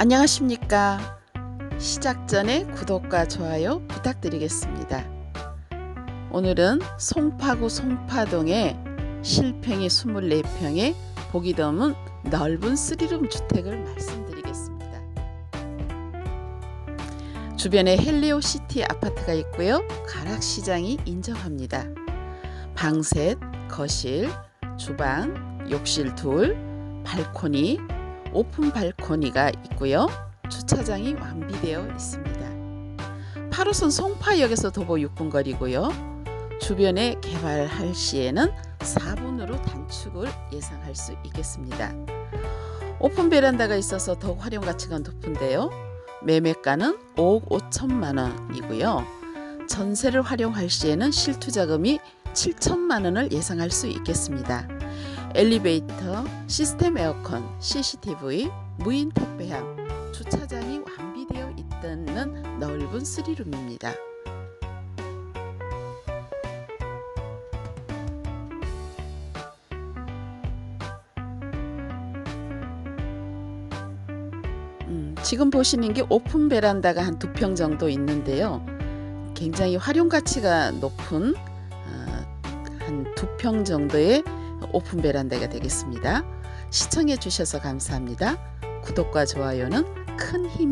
안녕하십니까. 시작 전에 구독과 좋아요 부탁드리겠습니다. 오늘은 송파구 송파동의 실평이 24평에 보기 드문 넓은 쓰리룸 주택을 말씀드리겠습니다. 주변에 헬리오 시티 아파트가 있고요. 가락시장이 인정합니다. 방 셋, 거실, 주방, 욕실 둘, 발코니, 오픈 발코니가 있고요. 주차장이 완비되어 있습니다. 8호선 송파역에서 도보 6분 거리고요. 주변에 개발할 시에는 4분으로 단축을 예상할 수 있겠습니다. 오픈 베란다가 있어서 더욱 활용 가치가 높은데요. 매매가는 5억 5천만 원이고요. 전세를 활용할 시에는 실투자금이 7천만 원을 예상할 수 있겠습니다. 엘리베이터, 시스템 에어컨, CCTV, 무인 택배함, 주차장이 완비되어 있다는 넓은 스리룸입니다. 음, 지금 보시는 게 오픈 베란다가 한 두 평 정도 있는데요. 굉장히 활용 가치가 높은 어, 한두 평 정도의 오픈 베란다가 되겠습니다. 시청해 주셔서 감사합니다. 구독과 좋아요는 큰 힘이